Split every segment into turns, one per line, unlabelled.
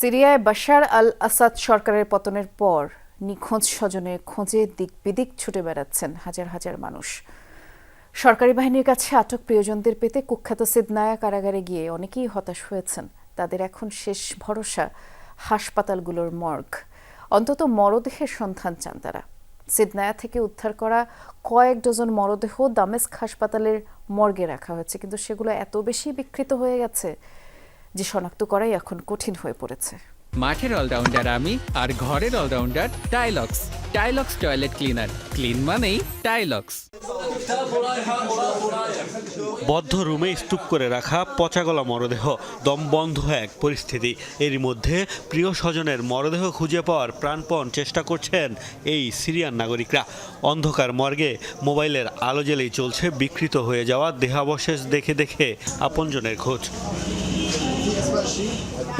সিরিয়ায় বাশার আল আসাদ সরকারের পতনের পর নিখোঁজ স্বজনের খোঁজে দিক বিদিক ছুটে বেড়াচ্ছেন হাজার হাজার মানুষ। সরকারি বাহিনীর কাছে আটক প্রিয়জনদের পেতে কুখ্যাত সিদনায়া কারাগারে গিয়ে অনেকেই হতাশ হয়েছেন। তাদের এখন শেষ ভরসা হাসপাতালগুলোর মর্গ। অন্তত মরদেহের সন্ধান চান তারা। সিদনায়া থেকে উদ্ধার করা কয়েক ডজন মরদেহ দামেস্ক হাসপাতালের মর্গে রাখা হয়েছে, কিন্তু সেগুলো এত বেশি বিকৃত হয়ে গেছে যে শনাক্ত করাই এখন কঠিন হয়ে পড়েছে।
মাঠের অলরাউন্ডার আমি আর ঘরের allrounder Tilex. Tilex toilet cleaner. Clean মানেই টাইলক্স।
বদ্ধ রুমে স্তূপ করে রাখা পচাগলা মরদেহ দম বন্ধ এক পরিস্থিতি। এরই মধ্যে প্রিয় স্বজনের মরদেহ খুঁজে পাওয়ার প্রাণপণ চেষ্টা করছেন এই সিরিয়ান নাগরিকরা। অন্ধকার মর্গে মোবাইলের আলো জ্বেলেই চলছে বিকৃত হয়ে যাওয়া দেহাবশেষ দেখে দেখে আপনজনের খোঁজ।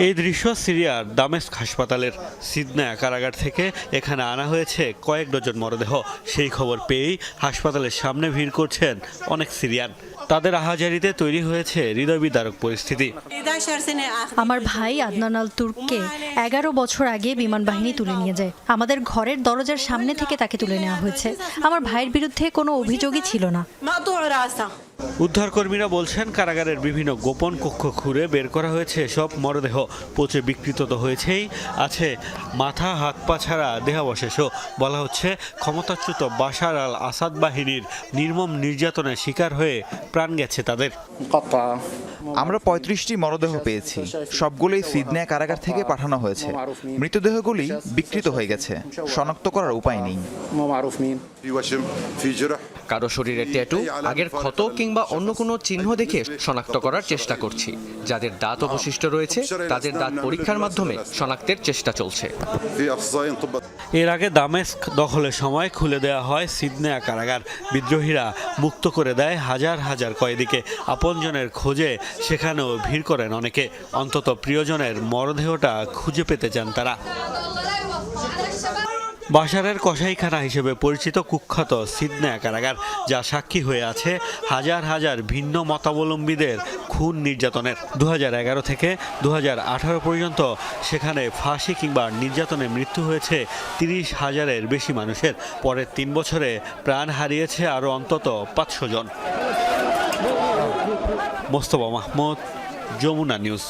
এই দৃশ্য সিরিয়ার দামেস্ক হাসপাতালের সিদনা কারাগার থেকে এখানে আনা হয়েছে কয়েক ডজন মরদেহ। সেই খবর পেয়েই হাসপাতালের সামনে ভিড় করছেন অনেক সিরিয়ান। তাদের আহাজারিতে তৈরি হয়েছে
হৃদয় বিদারক পরিস্থিতি।
আমার ভাই আদনান আল তুর্ককে এগারো বছর আগে বিমান বাহিনী তুলে নিয়ে যায়। আমাদের ঘরের দরজার সামনে থেকে তাকে তুলে নেওয়া হয়েছে। আমার ভাইয়ের বিরুদ্ধে কোনো অভিযোগই ছিল না।
উদ্ধারকর্মীরা বলছেন কারাগারের বিভিন্ন গোপন কক্ষ খুঁড়ে বের করা হয়েছে সব মরদেহ। পচে বিকৃত তো হয়েছেই আছে মাথা হাত পা ছাড়া দেহাবশেষও। বলা হচ্ছে ক্ষমতাচ্যুত বাশার আল আসাদ বাহিনীর নির্মম নির্যাতনের শিকার হয়ে প্রাণ গেছে তাদের।
আমরা পঁয়ত্রিশটি মরদেহ পেয়েছি। সবগুলোই সিডনে কারাগার থেকে পাঠানো হয়েছে। মৃতদেহগুলি বিকৃত হয়ে গেছে। শনাক্ত করার উপায় নেই।
কারও শরীরে ট্যাটু আগের ক্ষত কিংবা অন্য কোনো চিহ্ন দেখে শনাক্ত করার চেষ্টা করছি। যাদের দাঁত অবশিষ্ট রয়েছে তাদের দাঁত পরীক্ষার মাধ্যমে শনাক্তের চেষ্টা চলছে।
এর আগে দামেস্ক দখলের সময় খুলে দেওয়া হয় সিদনেয়া কারাগার। বিদ্রোহীরা মুক্ত করে দেয় হাজার হাজার কয়েদিকে। আপনজনের খোঁজে সেখানেও ভিড় করেন অনেকে। অন্তত প্রিয়জনের মরদেহটা খুঁজে পেতে চান তারা। বাশারের কসাইখানা হিসেবে পরিচিত কুখ্যাত সিদনেয়া কারাগার, যা সাক্ষী হয়ে আছে হাজার হাজার ভিন্ন মতাবলম্বীদের খুন নির্যাতনের। দু হাজার এগারো থেকে দু হাজার আঠারো পর্যন্ত সেখানে ফাঁসি কিংবা নির্যাতনে মৃত্যু হয়েছে তিরিশ হাজারের বেশি মানুষের। পরের তিন বছরে প্রাণ হারিয়েছে আরও অন্তত পাঁচশো জন। মোস্তফা মাহমুদ, যমুনা নিউজ।